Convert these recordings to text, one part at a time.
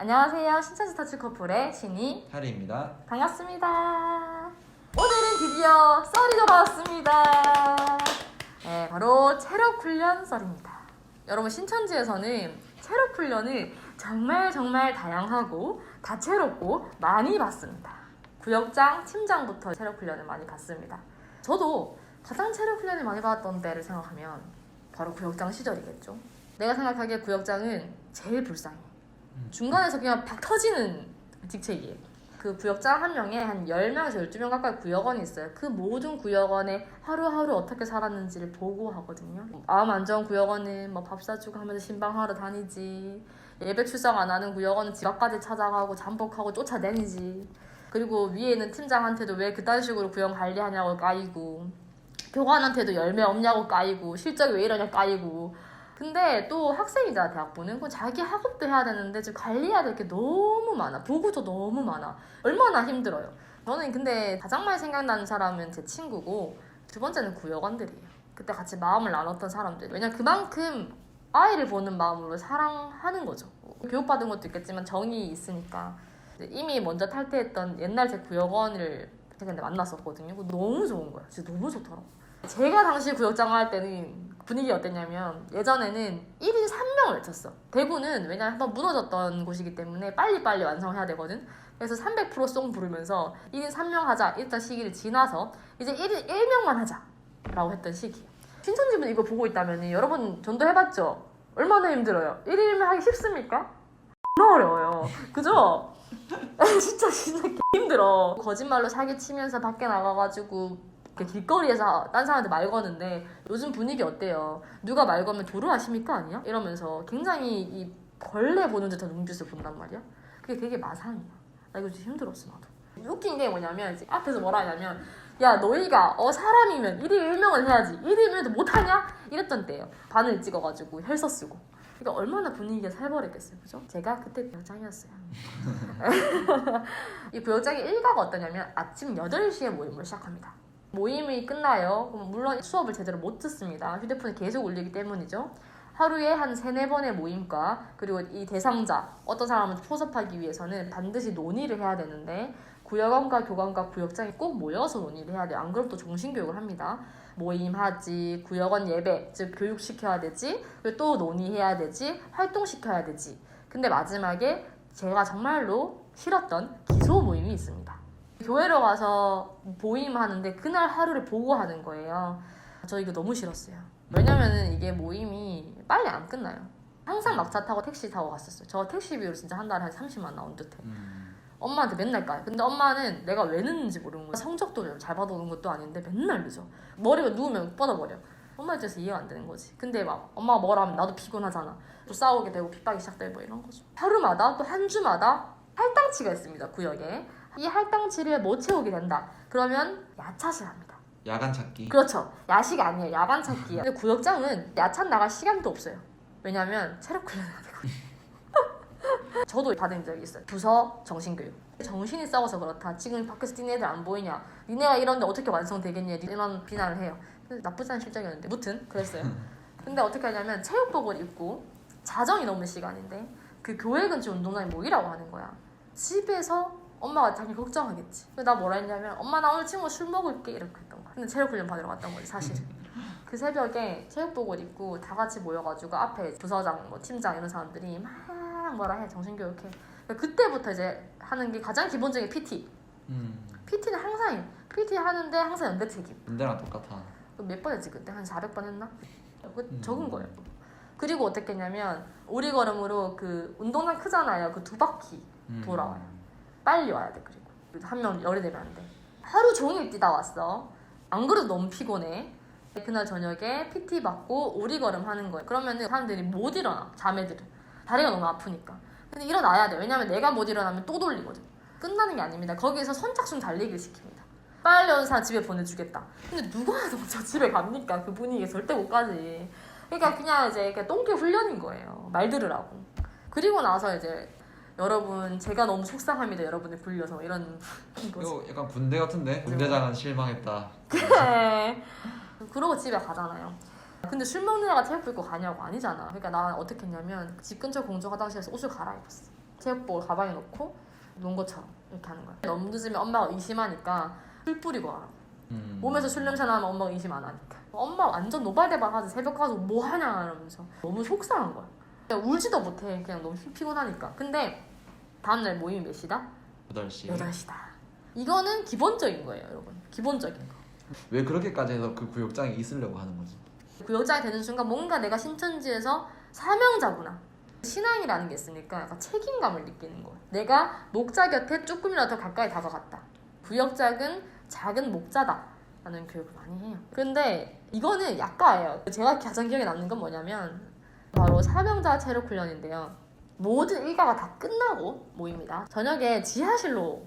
안녕하세요. 신천지 터치 커플의 신이 하리입니다. 반갑습니다. 오늘은 드디어 썰이 돌아왔습니다. 네, 바로 체력 훈련 썰입니다. 여러분 신천지에서는 체력 훈련을 정말 정말 다양하고 다채롭고 많이 받습니다. 구역장, 팀장부터 체력 훈련을 많이 받습니다. 저도 가장 체력 훈련을 많이 받았던 때를 생각하면 바로 구역장 시절이겠죠. 내가 생각하기에 구역장은 제일 불쌍해. 중간에서 그냥 팍 터지는 직책이에요. 그 구역장 한 명에 한 10명에서 12명 가까이 구역원이 있어요. 그 모든 구역원에 하루하루 어떻게 살았는지를 보고하거든요. 마음 안 좋은 구역원은 뭐 밥 사주고 하면서 신방하러 다니지. 예배 출석 안 하는 구역원은 집 앞까지 찾아가고 잠복하고 쫓아다니지. 그리고 위에 있는 팀장한테도 왜 그딴 식으로 구역 관리하냐고 까이고. 교관한테도 열매 없냐고 까이고. 실적이 왜 이러냐 까이고. 근데 또 학생이잖아 대학부는 그건. 자기 학업도 해야 되는데 지금 관리해야 될 게 너무 많아. 보고도 너무 많아. 얼마나 힘들어요. 저는 근데 가장 많이 생각나는 사람은 제 친구고 두 번째는 구역원들이에요. 그때 같이 마음을 나눴던 사람들 왜냐 그만큼 아이를 보는 마음으로 사랑하는 거죠. 교육받은 것도 있겠지만 정이 있으니까. 이미 먼저 탈퇴했던 옛날 제 구역원을 근데 만났었거든요. 너무 좋은 거야 진짜 너무 좋더라고 제가 당시 구역장 할 때는 분위기 어땠냐면 예전에는 1인 3명을 외쳤어. 대구는 왜냐면 한번 무너졌던 곳이기 때문에 빨리빨리 완성해야 되거든. 그래서 300%송 부르면서 1인 3명 하자 일단 시기를 지나서 이제 1인 1명만 하자 라고 했던 시기예요. 신천지분 이거 보고 있다면 여러분 전도해봤죠? 얼마나 힘들어요? 1인이면 하기 쉽습니까? 너무 어려워요. 그죠? 진짜 진짜 힘들어. 거짓말로 사기치면서 밖에 나가가지고 이렇게 길거리에서 딴 사람한테 말 거는데 요즘 분위기 어때요? 누가 말 걸면 도를 아십니까 아니야? 이러면서 굉장히 이 벌레 보는 듯한 눈빛을 본단 말이야. 그게 되게 마상이야. 나 이거 진짜 힘들었어 나도. 웃긴 게 뭐냐면 이제 앞에서 뭐라 하냐면 야 너희가 어 사람이면 1인 1명을 해야지 1인이면 못하냐? 이랬던 때예요. 바늘 찍어가지고 혈서 쓰고. 그러니까 얼마나 분위기가 살벌했겠어요, 그죠? 제가 그때 구역장이었어요. 이 구역장의 일과가 어떠냐면 아침 8시에 모임을 시작합니다. 모임이 끝나요. 그럼 물론 수업을 제대로 못 듣습니다. 휴대폰에 계속 울리기 때문이죠. 하루에 한 세네 번의 모임과 그리고 이 대상자 어떤 사람을 포섭하기 위해서는 반드시 논의를 해야 되는데 구역원과 교관과 구역장이 꼭 모여서 논의를 해야 돼요. 안 그럼 또 정신교육을 합니다. 모임하지, 구역원 예배, 즉 교육시켜야 되지, 그리고 또 논의해야 되지, 활동시켜야 되지. 근데 마지막에 제가 정말로 싫었던 기소 모임이 있습니다. 교회로 가서 모임 하는데 그날 하루를 보고 하는 거예요. 저 이거 너무 싫었어요. 왜냐면은 이게 모임이 빨리 안 끝나요. 항상 막차 타고 택시 타고 갔었어요. 저 택시비로 진짜 한 달에 한 30만 나온 듯해. 음, 엄마한테 맨날 까요. 근데 엄마는 내가 왜 늦는지 모르는 거야. 성적도 잘 받아오는 것도 아닌데 맨날 늦어. 머리가 누우면 뻗어버려. 엄마 입장에서 이해가 안 되는 거지. 근데 막 엄마가 뭐라 하면 나도 피곤하잖아. 또 싸우게 되고 핍박이 시작되고 뭐 이런 거죠. 하루마다 또 한 주마다 할당치가 있습니다. 구역에. 이 할당치를 못 채우게 된다. 그러면 야차를 합니다. 야간 찾기. 그렇죠. 야식 아니에요. 야간 찾기예요. 근데 구역장은 야찬 나갈 시간도 없어요. 왜냐면 체력 훈련해야 되거든요. 저도 받은 적이 있어요. 부서 정신교육. 정신이 썩어서 그렇다. 지금 밖에서 뛰는 애들 안 보이냐. 니네가 이런데 어떻게 완성되겠냐. 이런 비난을 해요. 나쁘지 않은 실적이었는데. 무튼 그랬어요. 근데 어떻게 하냐면 체육복을 입고 자정이 넘는 시간인데 그 교회 근처 운동장에 모이라고 하는 거야. 집에서 엄마가 당연히 걱정하겠지. 나 뭐라 했냐면 엄마 나 오늘 친구 술 먹을게 이렇게 했던 거야. 근데 체력 훈련 받으러 갔던 거지 사실은. 그 새벽에 체육복을 입고 다 같이 모여가지고 앞에 부서장, 뭐 팀장 이런 사람들이 막 뭐라 해 정신교육해. 그러니까 그때부터 이제 하는 게 가장 기본적인 PT. 음, PT는 항상 해. PT 하는데 항상 연대 책임. 군대랑 똑같아. 몇 번 했지 그때 한 400번 했나? 그 음. 적은 거예요. 그리고 어떻게 했냐면 우리 걸음으로 그 운동장 크잖아요. 그 두 바퀴 음. 돌아와요. 빨리 와야 돼 그리고 한 명 열이 되면 안 돼. 하루 종일 뛰다 왔어. 안 그래도 너무 피곤해. 그날 저녁에 PT 받고 오리걸음 하는 거예요. 그러면은 사람들이 못 일어나 자매들은 다리가 너무 아프니까. 근데 일어나야 돼. 왜냐면 내가 못 일어나면 또 돌리거든. 끝나는 게 아닙니다. 거기에서 선착순 달리기를 시킵니다. 빨리 온 사람 집에 보내주겠다. 근데 누가 먼저 집에 갑니까? 그 분위기에 절대 못 가지. 그러니까 그냥 이제 그냥 똥개 훈련인 거예요. 말 들으라고. 그리고 나서 이제 여러분 제가 너무 속상합니다. 여러분을 불려서 이런. 이거 약간 군대 같은데? 군대장은 실망했다. 그래. 그러고 집에 가잖아요. 근데 술 먹는 애가 체육복 입고 가냐고 아니잖아. 그러니까 나 어떻게 했냐면 집 근처 공중 화장실에서 옷을 갈아입었어. 체육복을 가방에 넣고 논 것처럼 이렇게 하는 거야. 너무 늦으면 엄마가 의심하니까 술 뿌리고 와. 음. 몸에서 술 냄새 나면 엄마가 의심 안 하니까. 엄마 완전 노발대발하지 새벽 가서 뭐 하냐 이러면서 너무 속상한 거야. 그냥 울지도 못해 그냥 너무 피곤하니까. 근데 다음날 모임이 몇 시다? 8시 8시다. 이거는 기본적인 거예요 여러분. 기본적인 거. 왜 그렇게까지 해서 그 구역장에 있으려고 하는 거지? 구역장이 되는 순간 뭔가 내가 신천지에서 사명자구나. 신앙이라는 게 있으니까 약간 책임감을 느끼는 거야. 내가 목자 곁에 조금이라도 더 가까이 다가갔다. 구역작은 작은 목자다. 라는 교육을 많이 해요. 근데 이거는 약가예요. 제가 가장 기억에 남는 건 뭐냐면 바로 사명자 체력 훈련인데요. 모든 일과가 다 끝나고 모입니다. 저녁에 지하실로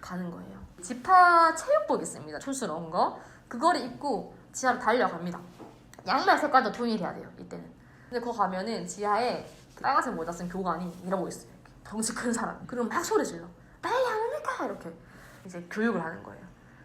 가는 거예요. 지파 체육복 있습니다. 촌스러운 거. 그거를 입고 지하로 달려갑니다. 양말 색깔도 통일해야 돼요. 이때는. 근데 거기 가면은 지하에 빨간색 모자 쓴 교관이 일하고 있어요. 덩치 큰 사람. 그럼 막 소리 질러. 빨리 합니까? 이렇게 이제 교육을 하는 거예요.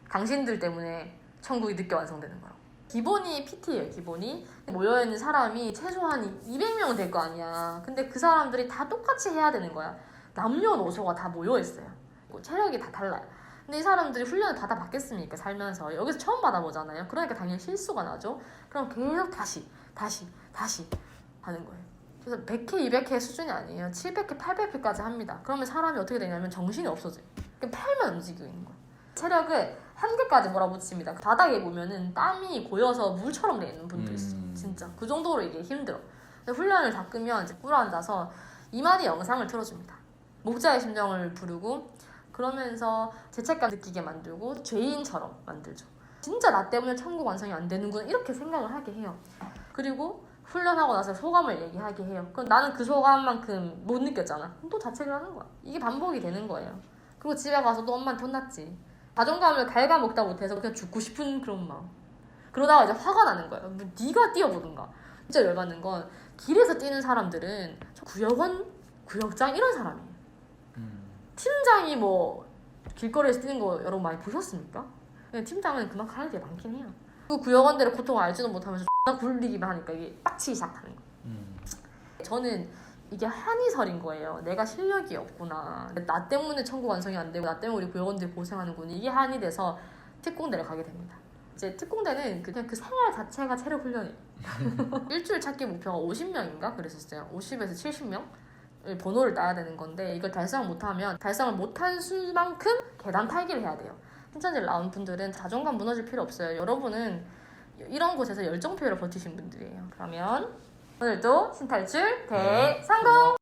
당신들 때문에 천국이 늦게 완성되는 거라고. 기본이 PT예요, 기본이. 모여있는 사람이 최소한 200명 될 거 아니야. 근데 그 사람들이 다 똑같이 해야 되는 거야. 남녀노소가 다 모여있어요. 뭐 체력이 다 달라요. 근데 이 사람들이 훈련을 받아봤겠습니까, 살면서. 여기서 처음 받아보잖아요. 그러니까 당연히 실수가 나죠. 그럼 계속 다시, 다시, 다시 하는 거예요. 그래서 100회, 200회 수준이 아니에요. 700회, 800회까지 합니다. 그러면 사람이 어떻게 되냐면 정신이 없어져요. 그냥 팔만 움직이고 있는 거예요. 체력을 한계까지 몰아붙입니다. 바닥에 보면은 땀이 고여서 물처럼 돼 있는 분도 있어. 음. 진짜. 그 정도로 이게 힘들어. 훈련을 다 끄면 이제 꿇어앉아서 이만희 영상을 틀어줍니다. 목자의 심정을 부르고 그러면서 죄책감 느끼게 만들고 죄인처럼 만들죠. 진짜 나 때문에 천국 완성이 안 되는구나 이렇게 생각을 하게 해요. 그리고 훈련하고 나서 소감을 얘기하게 해요. 그럼 나는 그 소감만큼 못 느꼈잖아. 또 자책을 하는 거야. 이게 반복이 되는 거예요. 그리고 집에 가서 또 엄마한테 혼났지. 자존감을 갉아먹다 못해서 그냥 죽고 싶은 그런 마음. 그러다가 이제 화가 나는 거예요. 뭐 네가 뛰어보든가. 진짜 열받는 건 길에서 뛰는 사람들은 저 구역원, 구역장 이런 사람이에요. 음. 팀장이 뭐 길거리에서 뛰는 거 여러분 많이 보셨습니까? 근데 팀장은 그만큼 하는 게 많긴 해요. 그 구역원들의 고통을 알지도 못하면서 X나 굴리기만 하니까 이게 빡치기 시작하는 거예요. 음. 저는 이게 한이설인 거예요. 내가 실력이 없구나. 나 때문에 천국 완성이 안 되고 나 때문에 우리 구역원들이 고생하는구나. 이게 한이 돼서 특공대를 가게 됩니다. 이제 특공대는 그냥 그 생활 자체가 체력 훈련이에요. 일주일 찾기 목표가 50명인가 그랬었어요. 50에서 70명? 번호를 따야 되는 건데 이걸 달성 못하면 달성을 못한 수만큼 계단 탈기를 해야 돼요. 신천지를 나온 분들은 자존감 무너질 필요 없어요. 여러분은 이런 곳에서 열정표로 버티신 분들이에요. 그러면 오늘도 신탈출 대성공!